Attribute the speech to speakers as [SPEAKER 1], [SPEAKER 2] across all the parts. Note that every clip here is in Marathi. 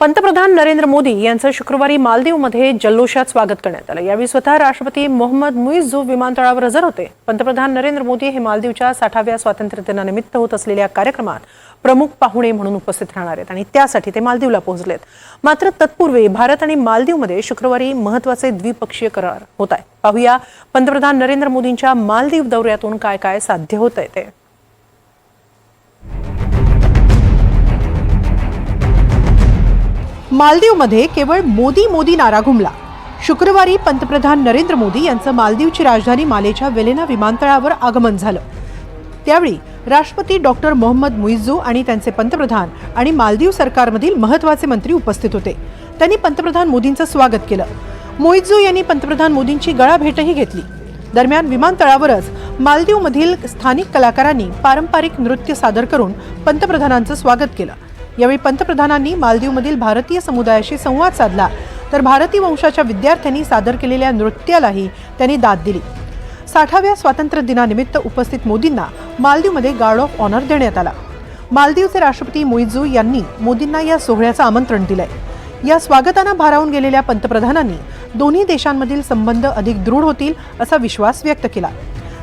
[SPEAKER 1] पंतप्रधान नरेंद्र मोदी यांचं शुक्रवारी मालदीवमध्ये जल्लोषात स्वागत करण्यात आलं. यावेळी स्वतः राष्ट्रपती मोहम्मद मुइझू विमानतळावर हजर होते. पंतप्रधान नरेंद्र मोदी हे मालदीवच्या साठाव्या स्वातंत्र्य दिनानिमित्त होत असलेल्या कार्यक्रमात प्रमुख पाहुणे म्हणून उपस्थित राहणार आहेत आणि त्यासाठी ते मालदीवला पोहोचलेत. मात्र तत्पूर्वी भारत आणि मालदीवमध्ये शुक्रवारी महत्त्वाचे द्विपक्षीय करार होत आहे पाहूया पंतप्रधान नरेंद्र मोदींच्या मालदीव दौऱ्यातून काय काय साध्य होत आहे ते. मालदीवमध्ये केवळ मोदी मोदी नारा घुमला. शुक्रवारी पंतप्रधान नरेंद्र मोदी यांचं मालदीवची राजधानी मालेच्या वेलेना विमानतळावर आगमन झालं. त्यावेळी राष्ट्रपती डॉक्टर मोहम्मद मुइझू आणि त्यांचे पंतप्रधान आणि मालदीव सरकारमधील महत्त्वाचे मंत्री उपस्थित होते. त्यांनी पंतप्रधान मोदींचं स्वागत केलं. मुइझू यांनी पंतप्रधान मोदींची गळाभेटही घेतली. दरम्यान विमानतळावरच मालदीवमधील स्थानिक कलाकारांनी पारंपरिक नृत्य सादर करून पंतप्रधानांचं स्वागत केलं. यावेळी पंतप्रधानांनी मालदीवमधील भारतीय समुदायाशी संवाद साधला. तर भारतीय वंशाच्या विद्यार्थ्यांनी सादर केलेल्या नृत्यालाही त्यांनी दाद दिली. साठाव्या स्वातंत्र्य दिनानिमित्त उपस्थित मोदींना मालदीवमध्ये गार्ड ऑफ ऑनर देण्यात आला. मालदीवचे राष्ट्रपती मुइझू यांनी मोदींना या सोहळ्याचं आमंत्रण दिलंय. या स्वागतानं भारावून गेलेल्या पंतप्रधानांनी दोन्ही देशांमधील संबंध अधिक दृढ होतील असा विश्वास व्यक्त केला.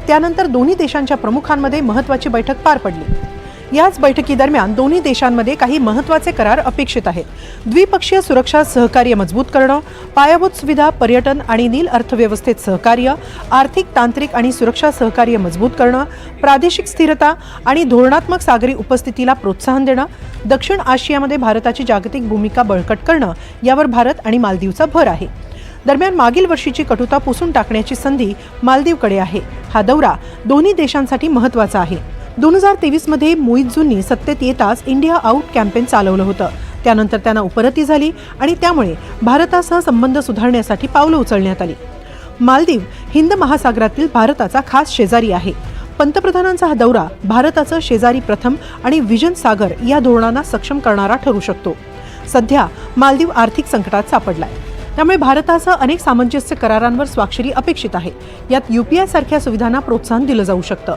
[SPEAKER 1] त्यानंतर दोन्ही देशांच्या प्रमुखांमध्ये महत्वाची बैठक पार पडली. याच बैठकीदरम्यान दोन्ही देशांमध्ये काही महत्त्वाचे करार अपेक्षित आहेत. द्विपक्षीय सुरक्षा सहकार्य मजबूत करणं पायाभूत सुविधा पर्यटन आणि नील अर्थव्यवस्थेत सहकार्य आर्थिक तांत्रिक आणि सुरक्षा सहकार्य मजबूत करणं प्रादेशिक स्थिरता आणि धोरणात्मक सागरी उपस्थितीला प्रोत्साहन देणं दक्षिण आशियामध्ये भारताची जागतिक भूमिका बळकट करणं यावर भारत आणि मालदीवचा भर आहे. दरम्यान मागील वर्षीची कटुता पुसून टाकण्याची संधी मालदीवकडे आहे. हा दौरा दोन्ही देशांसाठी महत्त्वाचा आहे. दोन हजार तेवीसमध्ये मुईजूंनी सत्तेत येताच इंडिया आउट कॅम्पेन चालवलं होतं. त्यानंतर त्यांना उपरती झाली आणि त्यामुळे भारतासह संबंध सुधारण्यासाठी पावलं उचलण्यात आली. मालदीव हिंद महासागरातील भारताचा खास शेजारी आहे. पंतप्रधानांचा हा दौरा भारताचं शेजारी प्रथम आणि विजन सागर या धोरणांना सक्षम करणारा ठरू शकतो. सध्या मालदीव आर्थिक संकटात सापडलाय. त्यामुळे भारतासह अनेक सामंजस्य करारांवर स्वाक्षरी अपेक्षित आहे. यात युपीआय सारख्या सुविधांना प्रोत्साहन दिलं जाऊ शकतं.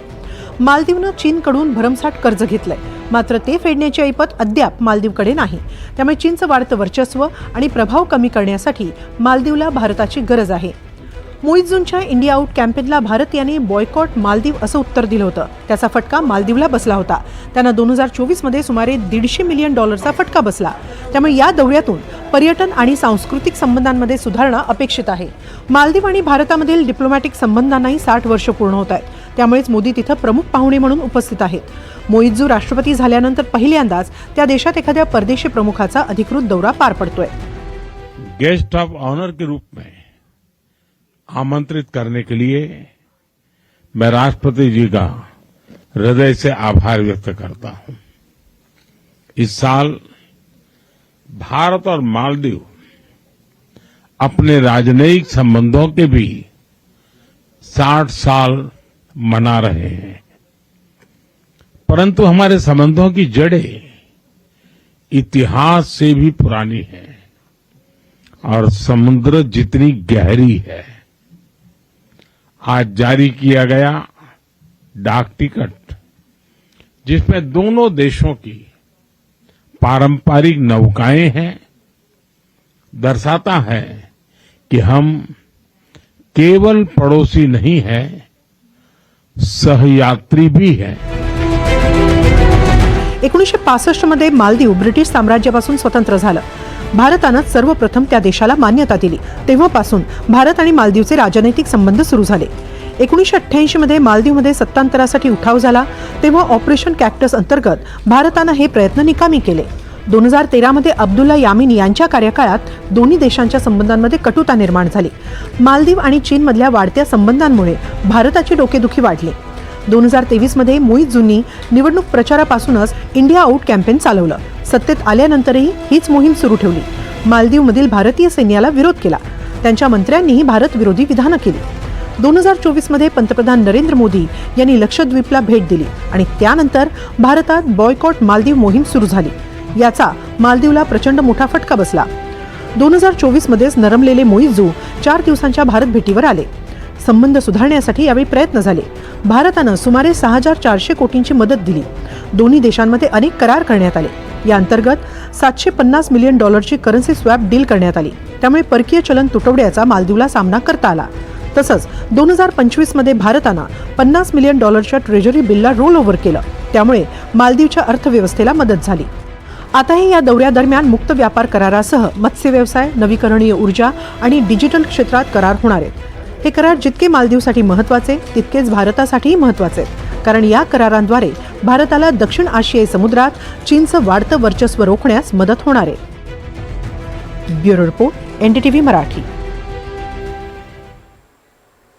[SPEAKER 1] मालदीवनं चीनकडून भरमसाठ कर्ज घेतलंय. मात्र ते फेडण्याची ऐपत अद्याप मालदीवकडे नाही. त्यामुळे चीनचं वाढतं वर्चस्व आणि प्रभाव कमी करण्यासाठी मालदीवला भारताची गरज आहे. मुइझूनच्या इंडिया आउट कॅम्पेनला भारत यांनी बॉयकॉट मालदीव असं उत्तर दिलं होतं. त्याचा फटका मालदीवला बसला होता. त्यांना दोन हजार चोवीसमध्ये सुमारे दीडशे मिलियन डॉलरचा फटका बसला. त्यामुळे या दौऱ्यातून पर्यटन आणि सांस्कृतिक संबंधांमध्ये सुधारणा अपेक्षित आहे. मालदीव आणि भारतामधील डिप्लोमॅटिक संबंधांनाही साठ वर्ष पूर्ण होत आहेत. त्यामुळेच मोदी तिथं प्रमुख पाहुणे म्हणून उपस्थित आहेत. मोईजू राष्ट्रपती झाल्यानंतर पहिल्यांदाच त्या देशात एखाद्या परदेशी प्रमुखाचा अधिकृत दौरा पार पडतोय.
[SPEAKER 2] गेस्ट ऑफ ऑनर के रूप में आमंत्रित करने के लिए मैं राष्ट्रपति जी का हृदय से आभार व्यक्त करता हूं। इस साल भारत और मालदीव अपने राजनयिक संबंधों के भी 60 साल मना रहे हैं। परंतु हमारे संबंधों की जड़ें इतिहास से भी पुरानी है और समुद्र जितनी गहरी है। आज जारी किया गया डाक टिकट, जिसमें दोनों देशों की पारंपरिक नौकाएँ हैं, दर्शाता है कि हम केवल पड़ोसी नहीं है सहयात्री भी है।
[SPEAKER 1] एकोणीसशे पासष्टमध्ये मालदीव ब्रिटिश साम्राज्यापासून स्वतंत्र झालं. भारतानं सर्वप्रथम त्या देशाला मान्यता दिली. तेव्हापासून भारत आणि मालदीवचे राजनैतिक संबंध सुरू झाले. एकोणीसशे अठ्ठ्याऐंशी मध्ये मालदीवमध्ये सत्तांतरासाठी उठाव झाला. तेव्हा ऑपरेशन कॅक्टस अंतर्गत भारतानं हे प्रयत्न निकामी केले. दोन हजार तेरामध्ये अब्दुल्ला यामीन यांच्या कार्यकाळात दोन्ही देशांच्या संबंधांमध्ये कटुता निर्माण झाली. मालदीव आणि चीनमधल्या वाढत्या संबंधांमुळे भारताची डोकेदुखी वाढली. दोन हजार तेवीसमध्ये मुईझूंनी निवडणूक प्रचारापासूनच इंडिया आउट कॅम्पेन चालवलं. सत्तेत आल्यानंतरही हीच मोहीम सुरू ठेवली. मालदीवमधील भारतीय सैन्याला विरोध केला. त्यांच्या मंत्र्यांनीही भारत विरोधी विधानं केली. दोन हजार चोवीसमध्ये पंतप्रधान नरेंद्र मोदी यांनी लक्षद्वीपला भेट दिली आणि त्यानंतर भारतात बॉयकॉट मालदीव मोहीम सुरू झाली. याचा मालदीवला प्रचंड मोठा फटका बसला. दोन हजार चोवीसमध्येच नरमलेले मोईजू चार दिवसांच्या भारत भेटीवर आले. संबंध सुधारण्यासाठी यावेळी प्रयत्न झाले. भारतानं सुमारे सहा हजार चारशे कोटींची मदत दिली. दोन्ही देशांमध्ये अनेक करार करण्यात आले. या अंतर्गत सातशे पन्नास मिलियन डॉलरची करन्सी स्वॅप डील करण्यात आली. त्यामुळे परकीय चलन तुटवड्याचा मालदीवला सामना करता आला. तसंच दोन हजार पंचवीसमध्ये भारतानं पन्नास मिलियन डॉलरच्या ट्रेजरी बिलला रोल ओव्हर केलं. त्यामुळे मालदीवच्या अर्थव्यवस्थेला मदत झाली. आताही या दौऱ्यादरम्यान मुक्त व्यापार करारासह मत्स्य व्यवसाय नवीकरणीय ऊर्जा आणि डिजिटल क्षेत्रात करार होणार आहेत. हे करार जितके मालदीवसाठी महत्त्वाचे तितकेच भारतासाठीही महत्त्वाचे आहेत. कारण या करारांद्वारे भारताला दक्षिण आशियाई समुद्रात चीनचं वाढतं वर्चस्व रोखण्यास मदत होणार आहे. Bureau report NDTV Marathi.